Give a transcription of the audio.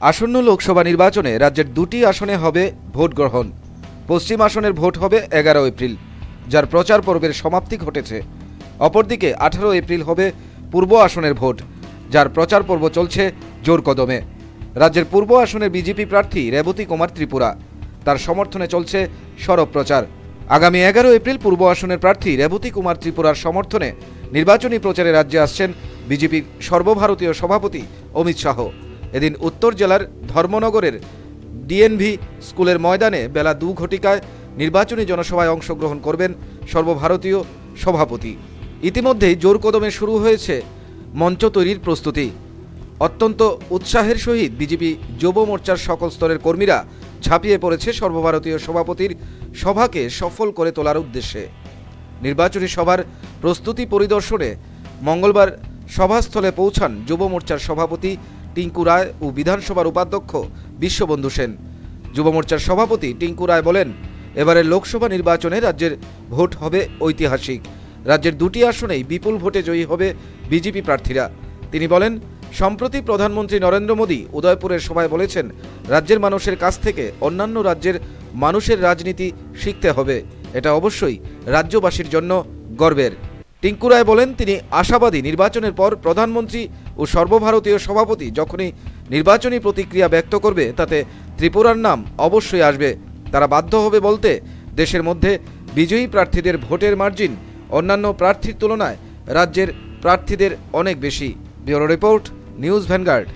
আসন্ন লোকসভা নির্বাচনে রাজ্যের দুটি আসনে হবে ভোট গ্রহণ। পশ্চিম আসনের ভোট হবে এগারো এপ্রিল, যার প্রচার পর্বের সমাপ্তি ঘটেছে। অপরদিকে আঠারো এপ্রিল হবে পূর্ব আসনের ভোট, যার প্রচার পর্ব চলছে জোর কদমে। রাজ্যের পূর্ব আসনের বিজেপি প্রার্থী রেবতী কুমার ত্রিপুরা, তার সমর্থনে চলছে সরব প্রচার। আগামী এগারো এপ্রিল পূর্ব আসনের প্রার্থী রেবতী কুমার ত্রিপুরার সমর্থনে নির্বাচনী প্রচারে রাজ্যে আসছেন বিজেপির সর্বভারতীয় সভাপতি অমিত শাহ। এদিন উত্তর জেলার ধর্মনগরের ডিএনভি স্কুলের ময়দানে বেলা দু ঘটিকায় নির্বাচনী জনসভায় অংশগ্রহণ করবেন সর্বভারতীয় সভাপতি। ইতিমধ্যেই জোর কদমে শুরু হয়েছে মঞ্চ তৈরির প্রস্তুতি। অত্যন্ত উৎসাহের সহিত বিজেপি যুব মোর্চার সকল স্তরের কর্মীরা ঝাঁপিয়ে পড়েছে সর্বভারতীয় সভাপতির সভাকে সফল করে তোলার উদ্দেশ্যে। নির্বাচনী সভার প্রস্তুতি পরিদর্শনে মঙ্গলবার সভাস্থলে পৌঁছান যুব মোর্চার সভাপতি টিঙ্কু রায় ও বিধানসভার উপাধ্যক্ষ বিশ্ববন্ধু সেন। যুব মোর্চার সভাপতি টিঙ্কু রায় বলেন, এবারের লোকসভা নির্বাচনে রাজ্যের ভোট হবে ঐতিহাসিক। রাজ্যের দুটি আসনেই বিপুল ভোটে জয়ী হবে বিজেপি প্রার্থীরা। তিনি বলেন, সম্প্রতি প্রধানমন্ত্রী নরেন্দ্র মোদী উদয়পুরের সভায় বলেছেন, রাজ্যের মানুষের কাছ থেকে অন্যান্য রাজ্যের মানুষের রাজনীতি শিখতে হবে। এটা অবশ্যই রাজ্যবাসীর জন্য গর্বের। টিঙ্কু রায় বলেন, তিনি আশাবাদী নির্বাচনের পর প্রধানমন্ত্রী ও সর্বভারতীয় সভাপতি যখনই নির্বাচনী প্রতিক্রিয়া ব্যক্ত করবে, তাতে ত্রিপুরার নাম অবশ্যই আসবে। তারা বাধ্য হবে বলতে, দেশের মধ্যে বিজয়ী প্রার্থীদের ভোটের মার্জিন অন্যান্য প্রার্থীর তুলনায় রাজ্যের প্রার্থীদের অনেক বেশি। Bureau report, news Vanguard.